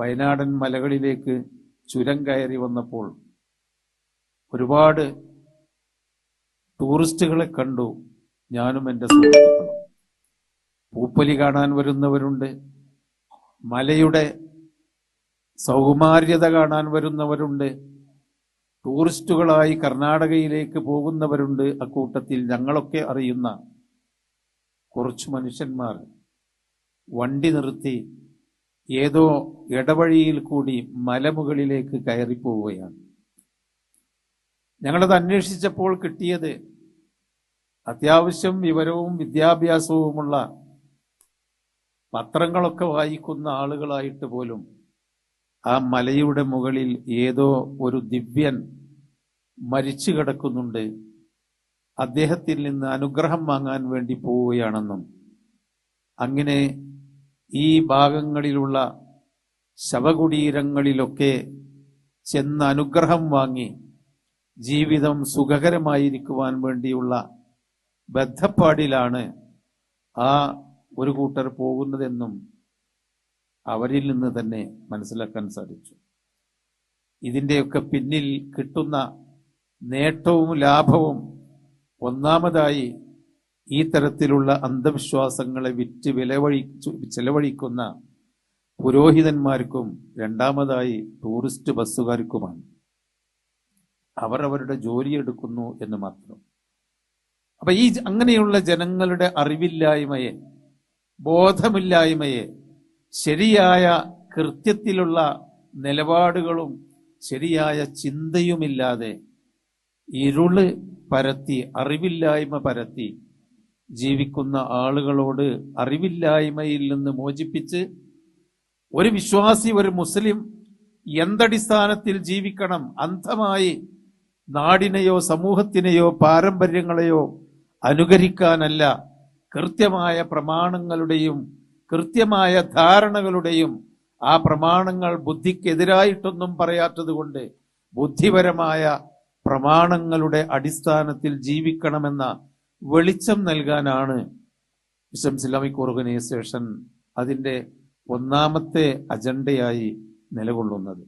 വയനാടൻ മലകളിലേക്ക് ചുരം കയറി വന്നപ്പോൾ ഒരുപാട് ടൂറിസ്റ്റുകളെ കണ്ടു. ഞാനും എന്റെ സുഹൃത്തുക്കളും. പൂപ്പലി കാണാൻ വരുന്നവരുണ്ട്. മലയുടെ സൗകുമാര്യത കാണാൻ വരുന്നവരുണ്ട്. ടൂറിസ്റ്റുകളായി കർണാടകയിലേക്ക് പോകുന്നവരുണ്ട്. അക്കൂട്ടത്തിൽ ഞങ്ങളൊക്കെ അറിയുന്ന കുറച്ച് മനുഷ്യന്മാർ വണ്ടി നിർത്തി ഏതോ ഇടവഴിയിൽ കൂടി മലമുകളിലേക്ക് കയറിപ്പോവുകയാണ്. ഞങ്ങളത് അന്വേഷിച്ചപ്പോൾ കിട്ടിയത് അത്യാവശ്യം വിവരവും വിദ്യാഭ്യാസവുമുള്ള പത്രങ്ങളൊക്കെ വായിക്കുന്ന ആളുകളായിട്ട് പോലും ആ മലയുടെ മുകളിൽ ഏതോ ഒരു ദിവ്യൻ മരിച്ചു കിടക്കുന്നുണ്ട്. അദ്ദേഹത്തിൽ നിന്ന് അനുഗ്രഹം വാങ്ങാൻ വേണ്ടി പോവുകയാണെന്നും അങ്ങനെ ഈ ഭാഗങ്ങളിലുള്ള ശവകുടീരങ്ങളിലൊക്കെ ചെന്ന് അനുഗ്രഹം വാങ്ങി ജീവിതം സുഖകരമായിരിക്കുവാൻ വേണ്ടിയുള്ള ബദ്ധപ്പാടിലാണ് ആ ഒരു കൂട്ടർ പോകുന്നതെന്നും അവരിൽ നിന്ന് തന്നെ മനസ്സിലാക്കാൻ സാധിച്ചു. ഇതിന്റെയൊക്കെ പിന്നിൽ കിട്ടുന്ന നേട്ടവും ലാഭവും ഒന്നാമതായി ഈ തരത്തിലുള്ള അന്ധവിശ്വാസങ്ങളെ വിറ്റ് വിലവഴി ചെലവഴിക്കുന്ന പുരോഹിതന്മാർക്കും രണ്ടാമതായി ടൂറിസ്റ്റ് ബസ്സുകാർക്കുമാണ്. അവർ അവരുടെ ജോലി എടുക്കുന്നു എന്ന് മാത്രം. അപ്പൊ ഈ അങ്ങനെയുള്ള ജനങ്ങളുടെ അറിവില്ലായ്മയെ ബോധമില്ലായ്മയെ ശരിയായ കൃത്യത്തിലുള്ള നിലപാടുകളും ശരിയായ ചിന്തയുമില്ലാതെ ഇരുൾ പരത്തി അറിവില്ലായ്മ പരത്തി ജീവിക്കുന്ന ആളുകളോട് അറിവില്ലായ്മയിൽ നിന്ന് മോചിപ്പിച്ച് ഒരു വിശ്വാസി ഒരു മുസ്ലിം എന്തടിസ്ഥാനത്തിൽ ജീവിക്കണം അന്ധമായി നാടിനെയോ സമൂഹത്തിനെയോ പാരമ്പര്യങ്ങളെയോ അനുകരിക്കാനല്ല കൃത്യമായ പ്രമാണങ്ങളുടെയും കൃത്യമായ ധാരണകളുടെയും ആ പ്രമാണങ്ങൾ ബുദ്ധിക്കെതിരായിട്ടൊന്നും പറയാത്തതുകൊണ്ട് ബുദ്ധിപരമായ പ്രമാണങ്ങളുടെ അടിസ്ഥാനത്തിൽ ജീവിക്കണമെന്ന വെളിച്ചം നൽകാനാണ് വിശ്വം ഇസ്ലാമിക് ഓർഗനൈസേഷൻ അതിന്റെ ഒന്നാമത്തെ അജണ്ടയായി നിലകൊള്ളുന്നത്.